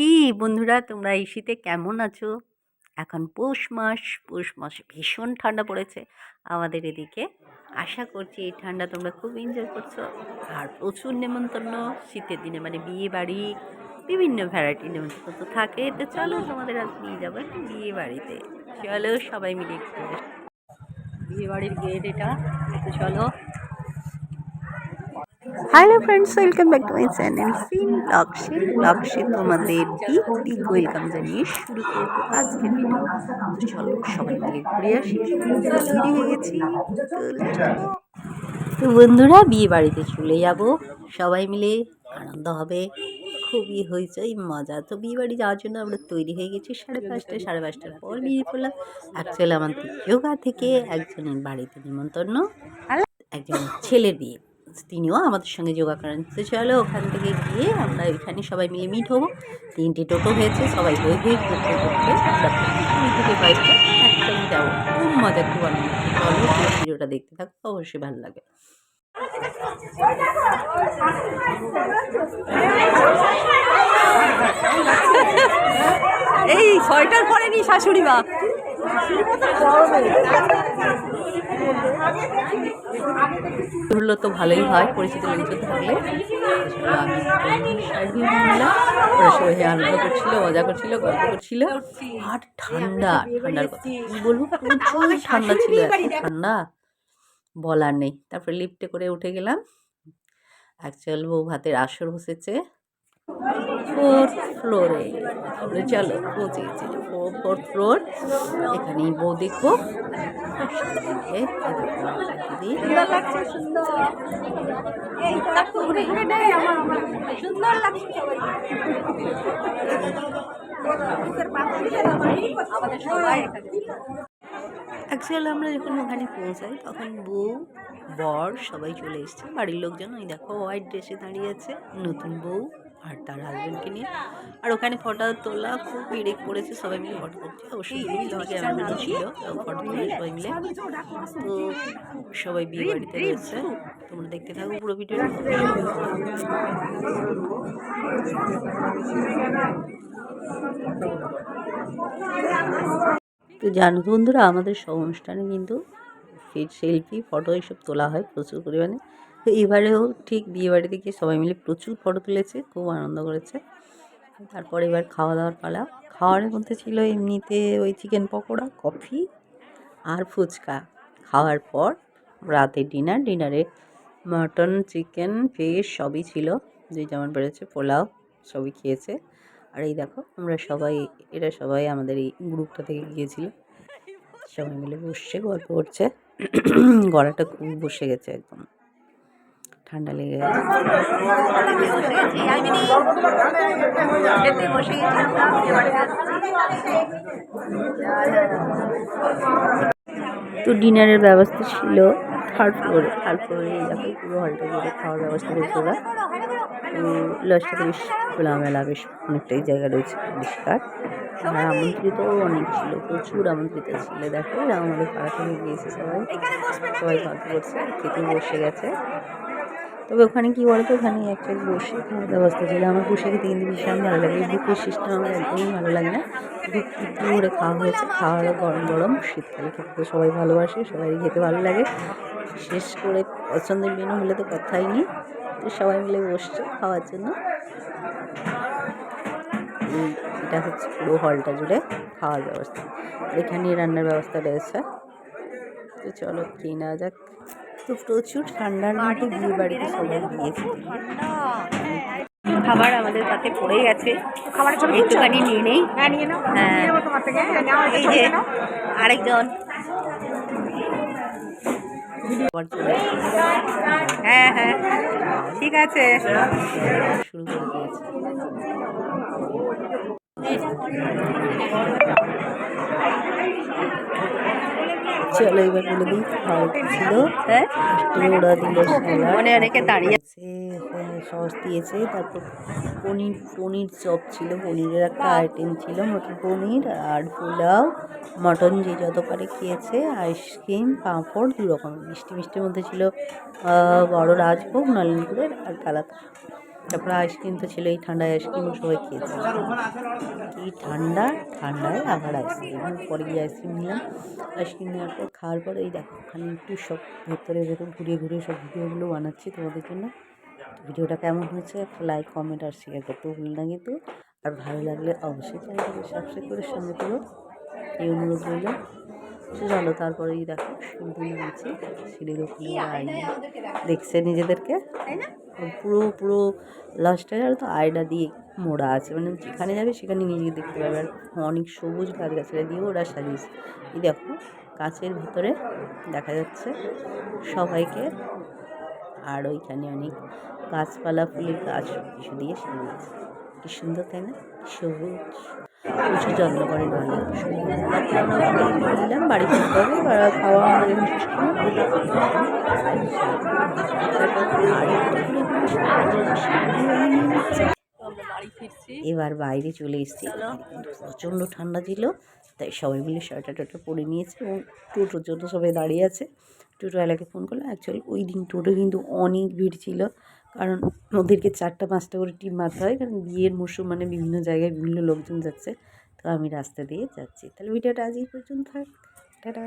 কি? বন্ধুরা, তোমরা এই শীতে কেমন আছো? এখন পৌষ মাস, পৌষ মাসে ভীষণ ঠান্ডা পড়েছে। আমাদের এদিকে আশা করছি এই ঠান্ডা তোমরা খুব এনজয় করছ। আর প্রচুর নেমন্তন্ন শীতের দিনে মানে বিয়ে বাড়ি বিভিন্ন ভ্যারাইটি নেমন্তন্ন তো থাকে। তো চলো তোমাদের আজ নিয়ে যাব একটু বিয়ে বাড়িতে চলো সবাই মিলে একটু বিয়ে বাড়ির গেট এটা। চলো hello friends welcome back to my channel scene ব্লগসে ব্লগসে তোমাদের বিগ বিগ ওয়েলকাম জানিয়ে শুরু করব আজকের চলো সবাই মিলে ঘুরে আসি। রেডি হয়ে গেছি। তো বন্ধুরা, বিয়ে বাড়িতে চলে যাব। সবাই মিলে আনন্দ হবে। খুবই হইচই, মজা। তো বিয়ে বাড়ি যাওয়ার জন্য আমরা তৈরি হয়ে গেছি সাড়ে পাঁচটায় সাড়ে পাঁচটার পর বিয়ে পড়লাম। অ্যাকচুয়ালি আমার যোগা থেকে একজনের বাড়িতে নিমন্ত্রণ। একজন ছেলের বিয়ে। তিনিও আমাদের সঙ্গে যোগা করেন। তো চলো ওখান থেকে গিয়ে আমরা এখানে সবাই মিলে মিট হব। তিনটে টোটো হয়েছে, সবাই হয়ে হয়ে করতে করতে আমরা থেকে বাইকটা একসঙ্গে যাব। খুব মজা, খুব আনন্দ। ভিডিওটা দেখতে থাকো, অবশ্যই ভালো লাগে। এই ছয়টার পরে পরেনি শাশুড়ি মা। হলো তো ভালোই হয়, পরিচিত লোকজন থাকলে। আমি সবাই আনন্দ করছিল, মজা করছিল, গল্প করছিল। আর ঠান্ডা, ঠান্ডার কথা বলব? প্রচুর ঠান্ডা ছিল এত ঠান্ডা। বলার নেই। তারপরে লিফটে করে উঠে গেলাম। অ্যাকচুয়াল বউ ভাতের আসর বসেছে। ফোর্থ ফ্লোরে তারপরে চলো পৌঁছে গেছি ফোর্থ ফ্লোর এখানেই বউ দেখব দিদি অ্যাকচুয়ালি আমরা যখন ওখানে পৌঁছাই তখন বউ বর সবাই চলে এসছে। বাড়ির লোকজন ওই দেখো হোয়াইট ড্রেসে দাঁড়িয়ে আছে নতুন বউ। আর তার হাজব্যান্ডকে নিয়ে। আর ওখানে ফটো তোলা খুব ভিড়ে পড়েছে সবাই মিলে ফটো করছে। অবশ্যই ছিল ফটো তুলে সবাই মিলে। তো সবাই বিয়ে বাড়িতে রয়েছে তোমরা দেখতে থাকো পুরো ভিডিওটা। তো জানো বন্ধুরা আমাদের সব অনুষ্ঠানে কিন্তু সেলফি ফটো এইসব তোলা হয় প্রচুর পরিমাণে। তো এবারেও ঠিক বিয়েবাড়িতে গিয়ে সবাই মিলে প্রচুর ফটো তুলেছে, খুব আনন্দ করেছে। তারপর এবার খাওয়া দাওয়ার পালা। খাওয়ার মধ্যে ছিল এমনিতে ওই চিকেন পকোড়া, কফি আর ফুচকা। খাওয়ার পর রাতে ডিনার ডিনারে মাটন চিকেন ফিশ সবই ছিল। যে যেমন বেড়েছে, পোলাও সবই খেয়েছে। আর এই দেখো, আমরা সবাই, এরা সবাই আমাদের এই গ্রুপটা থেকে গিয়েছিল। সবাই মিলে বসছে গল্প করছে। গলাটা খুব বসে গেছে একদম। ঠান্ডা লেগে গেছে। তো ডিনারের ব্যবস্থা ছিল থার্ড ফ্লোরে থার্ড ফ্লোরে দেখো পুরো হলটা জুড়ে খাওয়ার ব্যবস্থা করেছে ওরা তো লজটাতে বেশ খোলামেলা, বেশ অনেকটাই জায়গা রয়েছে পরিষ্কার। আর আমন্ত্রিত অনেক ছিল, প্রচুর আমন্ত্রিত ছিল। দেখো আমাদের পাড়া থেকে গিয়েছে সবাই। সবাই গল্প করছে খেতে বসে গেছে। তবে ওখানে কী বলতো? ওখানে একটা বসে খাওয়ার ব্যবস্থা ছিল। আমার বসে খেতে কিন্তু ভীষণ ভালো লাগে। বুকের সিস্টেম আমার একদমই ভালো লাগে না। বুক করে খাওয়া হয়েছে। খাওয়ারও গরম গরম। শীতকালে খেতে সবাই ভালোবাসে সবাই খেতে ভালো লাগে। শেষ করে পছন্দের মেনু হলে তো কথাই নেই। তো সবাই মিলে বসছে খাওয়ার জন্য। এটা হচ্ছে পুরো হলটা জুড়ে খাওয়ার ব্যবস্থা। এখানে রান্নার ব্যবস্থা রয়েছে। তো চলো খেয়ে নেওয়া যাক। তো প্রচুর ঠান্ডার মধ্যে বিয়ে বাড়িতে সবাই গিয়েছে। খাবার আমাদের কাছে পড়ে গেছে। একটুখানি নিয়ে নেই। হ্যাঁ হ্যাঁ। হ্যাঁ, এই যে আরেকজন। হ্যাঁ হ্যাঁ। ঠিক আছে। শুরু করে দিয়েছে। চলো এবার বলে দিই খাওয়া ছিল হ্যাঁ ওরা দিল মনে অনেকে দাঁড়িয়ে আছে সস দিয়েছে তারপর পনির পনির চপ ছিল পনিরের একটা আইটেম ছিল মটর পনির আর পোলাও মটন যে যত পারে খেয়েছে আইসক্রিম পাঁপড় দু রকম মিষ্টি মিষ্টির মধ্যে ছিল বড় রাজভোগ নলেনপুরের আর কালাকান তারপরে আইসক্রিম তো ছিল এই ঠান্ডায় আইসক্রিমও সবাই খেয়েছে। কি ঠান্ডা, ঠান্ডায় আবার আইসক্রিম পরে গিয়ে আইসক্রিম নিলাম। আইসক্রিম নেওয়ার পর খাওয়ার পরে এই দেখো, ওখানে একটু সব ভেতরে ভেতর ঘুরিয়ে ঘুরিয়ে সব ভিডিওগুলো বানাচ্ছি তোমাদের জন্য। ভিডিওটা কেমন হয়েছে একটা লাইক কমেন্ট আর শেয়ার করতে ভুল না কিন্তু। আর ভালো লাগলে অবশ্যই চ্যানেলটাকে সাবস্ক্রাইব করে সঙ্গে করো এই অনুরোধ রইল। চলো তারপরে এই দেখো সিঁড়ি নিয়েছি সিঁড়ির আয়না দেখছে নিজেদেরকে। পুরো পুরো লাস্টে আর তো আয়না দিয়ে মোড়া আছে মানে যেখানে যাবে সেখানে নিজেকে দেখতে পাবে। আর অনেক সবুজ গাছ গাছরা দিয়ে ওরা সাজিয়েছে। এই দেখো কাঁচের ভিতরে দেখা যাচ্ছে সবাইকে আর ওইখানে অনেক গাছপালা ফুলের গাছ কিছু দিয়ে সাজিয়েছে। কি সুন্দর তাই না? সবুজ। প্রচুর যত্ন করে ভালো দিলাম বাড়ি ফিরতে খাওয়া আমাদের এবার বাইরে চলে এসেছি। প্রচণ্ড ঠান্ডা ছিল তাই সবাই মিলে সোয়েটার টোয়েটার পরে নিয়েছে এবং টোটোর জন্য সবাই দাঁড়িয়ে আছে। টোটোওয়ালাকে ফোন করলাম অ্যাকচুয়ালি ওই দিন টোটো কিন্তু অনেক ভিড় ছিল কারণ ওদেরকে চারটা পাঁচটা করে টিম মারতে হয় কারণ বিয়ের মরশুম মানে বিভিন্ন জায়গায় বিভিন্ন লোকজন যাচ্ছে। তো আমি রাস্তা দিয়ে যাচ্ছি। তাহলে ভিডিওটা আজই পর্যন্ত থাক। টাটা।